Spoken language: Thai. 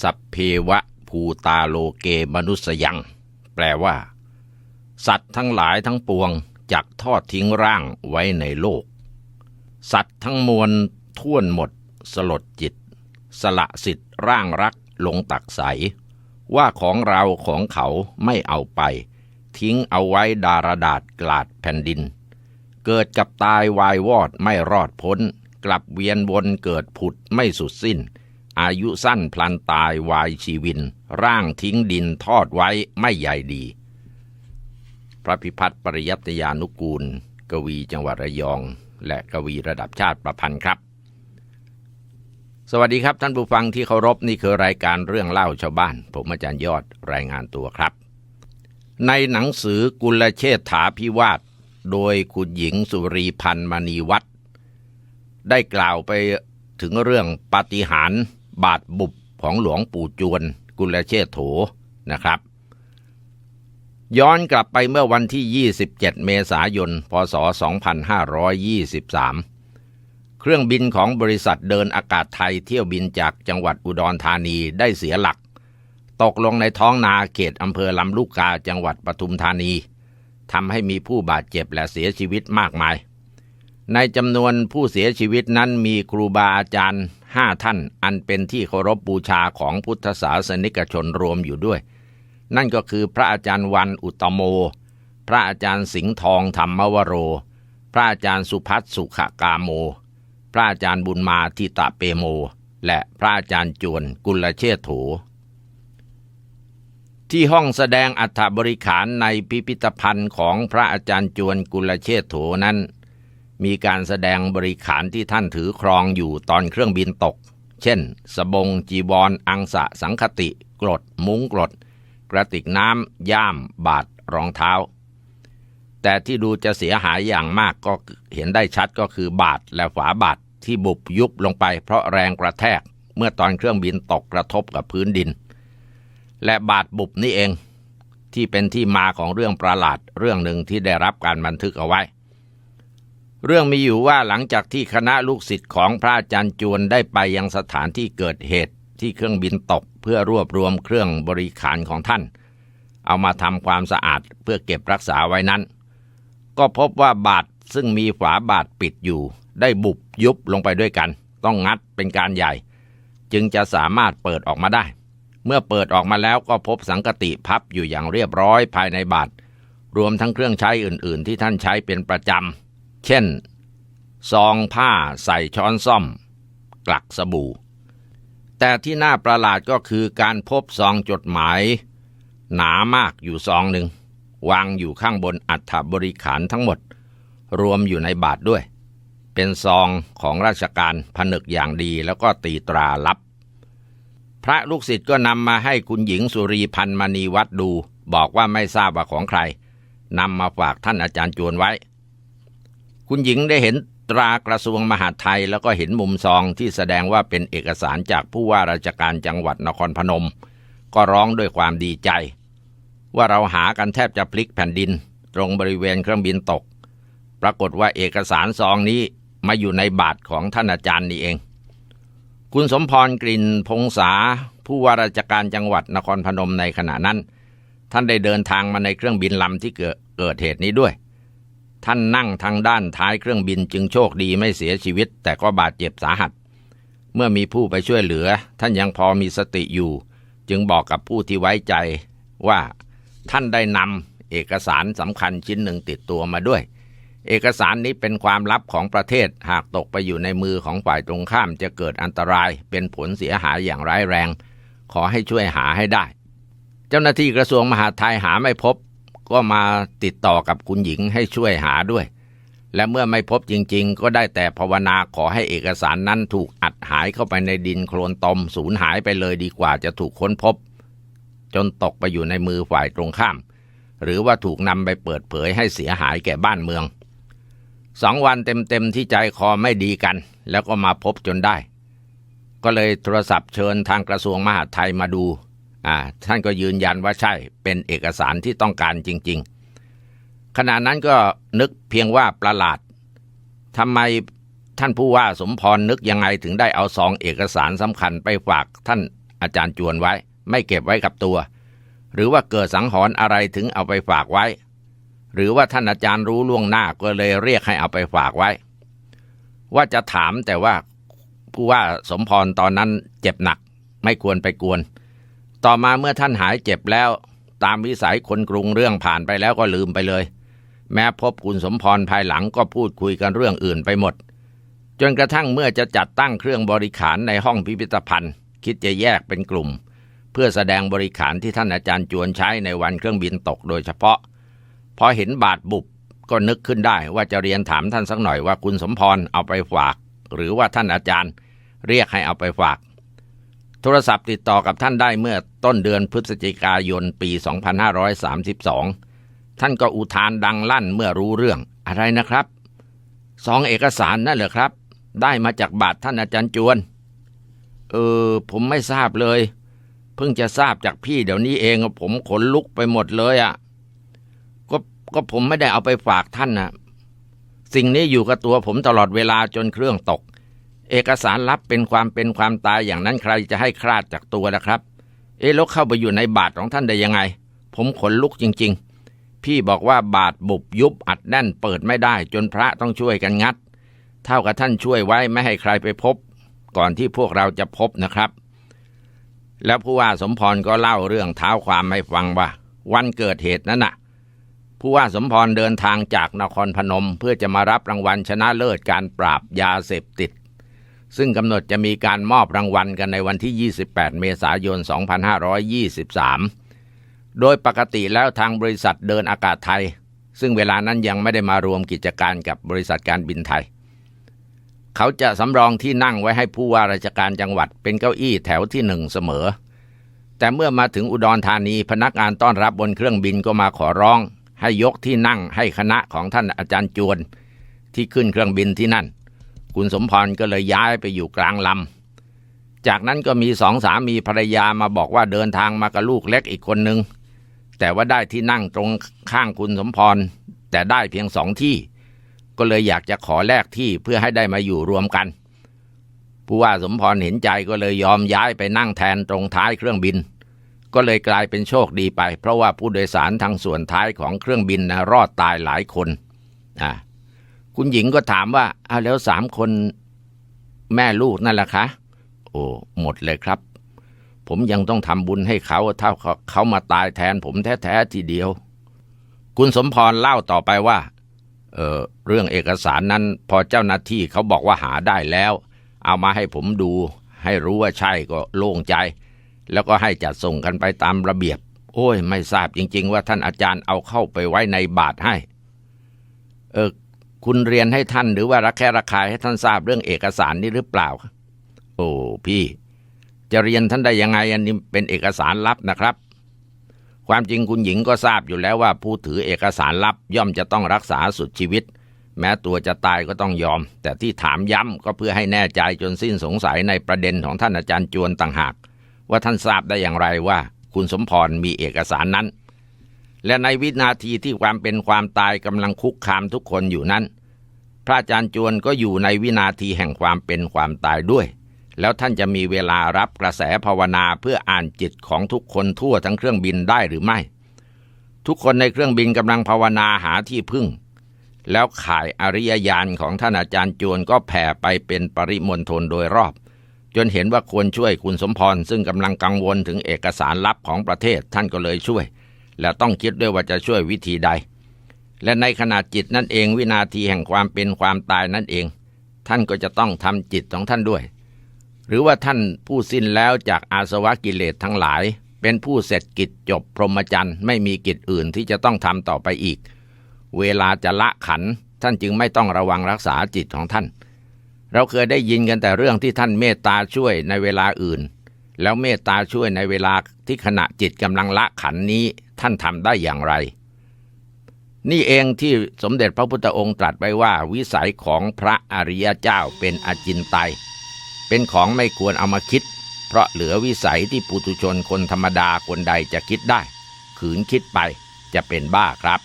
สัพเพวะภูตาโลเกมนุสยัง แปลว่า สัตว์ทั้งหลายทั้งปวงจักทอดทิ้งร่างไว้ในโลก สัตว์ทั้งมวลท่วนหมด สลดจิต สละสิทธิ์ร่างรักลงตักใส ว่าของเราของเขาไม่เอาไป ทิ้งเอาไว้ดารดาษกลาดแผ่นดิน เกิดกับตายวายวอดไม่รอดพ้น กลับเวียนวนเกิดผุดไม่สุดสิ้น อายุสั้นพลันตายวายชีวิน ร่างทิ้งดินทอดไว้ไม่ใหญ่ดี พระพิพัฒน์ปริยัตยานุกูล กวีจังหวัดระยอง และกวีระดับชาติประพันธ์ครับ สวัสดีครับท่านผู้ฟังที่เคารพนี่คือรายการเรื่องเล่าชาวบ้าน ผมอาจารย์ยอดรายงานตัวครับ ในหนังสือกุลเชษฐาพิวาทโดยคุณหญิงสุรีพันธ์มณีวัฒน์ได้กล่าวไปถึงเรื่องปาฏิหาริย์ บาทบุบของหลวงปู่จวนกุลเชษโถนะครับ ย้อนกลับไปเมื่อวันที่ 27 เมษายน พศ 2523 เครื่องบินของบริษัทเดินอากาศไทยเที่ยวบินจากจังหวัดอุดรธานีได้เสียหลัก ตกลงในท้องนาเขตอำเภอลำลูกกาจังหวัดปทุมธานีทำให้มีผู้บาดเจ็บและเสียชีวิตมากมาย ในจำนวนผู้เสียชีวิตนั้นมีครูบาอาจารย์ ห้าท่านอันเป็นที่เคารพบูชาของพุทธศาสนิกชนรวมอยู่ด้วย นั่นก็คือพระอาจารย์วันอุตตโม พระอาจารย์สิงห์ทองธรรมวโร พระอาจารย์สุพัฒสุขกาโม พระอาจารย์บุญมาทิตะเปโม และพระอาจารย์จวนกุลเชษโถที่ห้องแสดงอัฐบริขารในพิพิธภัณฑ์ของพระอาจารย์จวนกุลเชษโถนั้น มีการแสดงบริขารที่ท่านถือครองอยู่ตอนเครื่องบินตก เช่น สบง จีวรออังสะ สังคติ กรด มุ้งกรด กระติกน้ำ ย่าม บาทรองเท้า แต่ที่ดูจะเสียหายอย่างมากก็เห็นได้ชัดก็คือบาทและฝาบาทที่บุบยุบลงไปเพราะแรงกระแทก เมื่อตอนเครื่องบินตกกระทบกับพื้นดิน และบาทบุบนี่เอง ที่เป็นที่มาของเรื่องประหลาดเรื่องหนึ่งที่ได้รับการบันทึกเอาไว้ เรื่องมีอยู่ว่าหลังจากที่คณะลูกศิษย์ของพระอาจารย์จวนได้ไปยังสถานที่เกิดเหตุที่เครื่องบินตกเพื่อรวบรวมเครื่องบริขารของท่าน เอามาทำความสะอาดเพื่อเก็บรักษาไว้นั้น ก็พบว่าบาทซึ่งมีฝาบาทปิดอยู่ ได้บุบยุบลงไปด้วยกัน ต้องงัดเป็นการใหญ่ จึงจะสามารถเปิดออกมาได้ เมื่อเปิดออกมาแล้วก็พบสังกติพับอยู่อย่างเรียบร้อยภายในบาทรวมทั้งเครื่องใช้อื่น ๆ ที่ท่านใช้เป็นประจำ เช่น ซองผ้าใส่ช้อนซ่อม กลักสบู่ แต่ที่น่าประหลาดก็คือการพบซองจดหมาย หนามากอยู่ซองหนึ่ง วางอยู่ข้างบนอัฐบริขารทั้งหมด รวมอยู่ในบาทด้วย เป็นซองของราชการผนึกอย่างดีแล้วก็ตีตราลับ พระลูกศิษย์ก็นำมาให้คุณหญิงสุรีพันธ์มณีวัดดู บอกว่าไม่ทราบว่าของใครนำมาฝากท่านอาจารย์จวนไว้ คุณหญิงได้เห็นตรากระทรวงมหาดไทย แล้วก็เห็นมุมซองที่แสดงว่าเป็นเอกสารจากผู้ว่าราชการจังหวัดนครพนม ก็ร้องด้วยความดีใจ ว่าเราหากันแทบจะพลิกแผ่นดิน ตรงบริเวณเครื่องบินตก ปรากฏว่าเอกสารซองนี้มาอยู่ในบาทของท่านอาจารย์นี่เอง คุณสมพรกลิ่นพงษาผู้ว่าราชการจังหวัดนครพนมในขณะนั้น ท่านได้เดินทางมาในเครื่องบินลำที่เกิดเกิดเหตุนี้ด้วย ท่านนั่งทางด้านท้ายเครื่องบินจึงโชคดีไม่เสียชีวิต แต่ก็บาดเจ็บสาหัส เมื่อมีผู้ไปช่วยเหลือ ท่านยังพอมีสติอยู่ จึงบอกกับผู้ที่ไว้ใจว่าท่านได้นำเอกสารสำคัญชิ้นหนึ่งติดตัวมาด้วย เอกสารนี้เป็นความลับของประเทศหากตกไปอยู่ในมือของฝ่ายตรงข้ามจะเกิดอันตราย เป็นผลเสียหายอย่างร้ายแรง ขอให้ช่วยหาให้ได้ เจ้าหน้าที่กระทรวงมหาดไทยหาไม่พบ ก็มาติดต่อกับคุณหญิงให้ช่วยหาด้วย และเมื่อไม่พบจริงๆ ก็ได้แต่ภาวนาขอให้เอกสารนั้นถูกอัดหายเข้าไปในดินโคลนตมสูญหายไปเลยดีกว่าจะถูกค้นพบ จนตกไปอยู่ในมือฝ่ายตรงข้าม หรือว่าถูกนำไปเปิดเผยให้เสียหายแก่บ้านเมืองสองวันเต็มๆที่ใจคอไม่ดีกัน แล้วก็มาพบจนได้ ก็เลยโทรศัพท์เชิญทางกระทรวงมหาดไทยมาดู อ่าท่านก็ยืนยันว่าใช่เป็นเอกสารที่ต้องการจริง ๆ ขณะนั้นก็นึกเพียงว่าประหลาดทำไมท่านผู้ว่าสมพรนึกยังไงถึงได้เอาซองเอกสารสำคัญไปฝากท่านอาจารย์จวนไว้ ไม่เก็บไว้กับตัว หรือว่าเกิดสังหรณ์อะไรถึงเอาไปฝากไว้ หรือว่าท่านอาจารย์รู้ล่วงหน้าก็เลยเรียกให้เอาไปฝากไว้ ว่าจะถามแต่ว่าผู้ว่าสมพรตอนนั้นเจ็บหนัก ไม่ควรไปกวน ต่อมาเมื่อท่านหายเจ็บแล้ว ตามวิสัยคนกรุงเรื่องผ่านไปแล้วก็ลืมไปเลย แม้พบคุณสมพรภายหลังก็พูดคุยกันเรื่องอื่นไปหมด จนกระทั่งเมื่อจะจัดตั้งเครื่องบริขารในห้องพิพิธภัณฑ์ คิดจะแยกเป็นกลุ่ม เพื่อแสดงบริขารที่ท่านอาจารย์จวนใช้ในวันเครื่องบินตกโดยเฉพาะ พอเห็นบาทบุบก็นึกขึ้นได้ว่าจะเรียนถามท่านสักหน่อยว่าคุณสมพรเอาไปฝาก หรือว่าท่านอาจารย์ เรียกให้เอาไปฝาก โทรศัพท์ติดต่อกับท่านได้เมื่อต้นเดือนพฤศจิกายนปี 2532 ท่านก็อุทานดังลั่นเมื่อรู้เรื่องอะไรนะครับสองเอกสารนั่นเหรอครับ ได้มาจากบาทท่านอาจารย์จวน เออ ผมไม่ทราบเลย เพิ่งจะทราบจากพี่เดี๋ยวนี้เองผมขนลุกไปหมดเลยอะ่ะก็ก็ผมไม่ได้เอาไปฝากท่านนะสิ่งนี้อยู่กับตัวผมตลอดเวลาจนเครื่องตก เอกสารลับเป็นความเป็นความตายอย่างนั้นใครจะให้คลาดจากตัวนะครับ เอ๊ะแล้วเข้าไปอยู่ในบาทของท่านได้ยังไง ผมขนลุกจริง ๆ พี่บอกว่าบาทบุบยุบอัดแน่นเปิดไม่ได้จนพระต้องช่วยกันงัด เท่ากับท่านช่วยไว้ไม่ให้ใครไปพบ ก่อนที่พวกเราจะพบนะครับ แล้วผู้ว่าสมพรก็เล่าเรื่องเท้าความให้ฟังว่า วันเกิดเหตุนั้นน่ะ ผู้ว่าสมพรเดินทางจากนครพนมเพื่อจะมารับรางวัลชนะเลิศการปราบยาเสพติด ซึ่งกำหนดจะมีการมอบรางวัลกันในวันที่ 28 เมษายน 2523 โดยปกติแล้วทางบริษัทเดินอากาศไทย ซึ่งเวลานั้นยังไม่ได้มารวมกิจการกับบริษัทการบินไทย เขาจะสำรองที่นั่งไว้ให้ผู้ว่าราชการจังหวัดเป็นเก้าอี้แถวที่หนึ่งเสมอ แต่เมื่อมาถึงอุดรธานีพนักงานต้อนรับบนเครื่องบินก็มาขอร้อง ให้ยกที่นั่งให้คณะของท่านอาจารย์จวน ที่ขึ้นเครื่องบินที่นั่น คุณสมพรก็เลยย้ายไปอยู่กลางลำ จากนั้นก็มีสองสามีภรรยามาบอกว่าเดินทางมากับลูกเล็กอีกคนนึง แต่ว่าได้ที่นั่งตรงข้างคุณสมพร แต่ได้เพียงสองที่ ก็เลยอยากจะขอแลกที่เพื่อให้ได้มาอยู่รวมกัน ผู้ว่าสมพรเห็นใจก็เลยยอมย้ายไปนั่งแทนตรงท้ายเครื่องบิน ก็เลยกลายเป็นโชคดีไป เพราะว่าผู้โดยสารทางส่วนท้ายของเครื่องบินนะรอดตายหลายคนอ่า คุณหญิงก็ถามว่าอ้าแล้วสามคนแม่ลูกนั่นแหละคะ โอ้หมดเลยครับ ผมยังต้องทำบุญให้เขาเท่าเขาเขามาตายแทนผมแท้ๆทีเดียว คุณสมพรเล่าต่อไปว่า เออเรื่องเอกสารนั้นพอเจ้าหน้าที่เขาบอกว่าหาได้แล้ว เอามาให้ผมดู ให้รู้ว่าใช่ก็โล่งใจ แล้วก็ให้จัดส่งกันไปตามระเบียบ โอ้ย ไม่ทราบจริง ๆ ว่าท่านอาจารย์เอาเข้าไปไว้ในบาทให้ เออ คุณเรียนให้ท่านหรือว่าระแคะระคายให้ท่านทราบเรื่องเอกสารนี้หรือเปล่า โอ้พี่ จะเรียนท่านได้ยังไงอันนี้เป็นเอกสารลับนะครับ ความจริงคุณหญิงก็ทราบอยู่แล้วว่าผู้ถือเอกสารลับย่อมจะต้องรักษาสุดชีวิต แม้ตัวจะตายก็ต้องยอม แต่ที่ถามย้ำก็เพื่อให้แน่ใจจนสิ้นสงสัยในประเด็นของท่านอาจารย์จวนต่างหาก ว่าท่านทราบได้อย่างไรว่า คุณสมพรมีเอกสารนั้น และในวินาทีที่ความเป็นความตายกำลังคุกคามทุกคนอยู่นั้น พระอาจารย์จวนก็อยู่ในวินาทีแห่งความเป็นความตายด้วย แล้วท่านจะมีเวลารับกระแสภาวนาเพื่ออ่านจิตของทุกคนทั่วทั้งเครื่องบินได้หรือไม่ ทุกคนในเครื่องบินกำลังภาวนาหาที่พึ่ง แล้วขายอริยญาณของท่านอาจารย์จวนก็แผ่ไปเป็นปริมณฑลโดยรอบ จนเห็นว่าควรช่วยคุณสมพรซึ่งกำลังกังวลถึงเอกสารลับของประเทศท่านก็เลยช่วย และต้องคิดด้วยว่าจะช่วยวิธีใด และในขณะจิตนั่นเองวินาทีแห่งความเป็นความตายนั่นเอง ท่านก็จะต้องทำจิตของท่านด้วย หรือว่าท่านผู้สิ้นแล้วจากอาสวะกิเลสทั้งหลาย เป็นผู้เสร็จกิจจบพรหมจรรย์ไม่มีกิจอื่นที่จะต้องทำต่อไปอีก เวลาจะละขันท่านจึงไม่ต้องระวังรักษาจิตของท่าน เราเคยได้ยินกันแต่เรื่องที่ท่านเมตตาช่วยในเวลาอื่น แล้วเมตตาช่วยในเวลาที่ขณะจิตกำลังละขันนี้ ท่านทำได้อย่างไร นี่เองที่สมเด็จพระพุทธองค์ตรัสไว้ว่า วิสัยของพระอริยเจ้าเป็นอจินไตยเป็นของไม่ควรเอามาคิด เพราะเหลือวิสัยที่ปุถุชนคนธรรมดาคนใดจะคิดได้ ขืนคิดไปจะเป็นบ้าครับ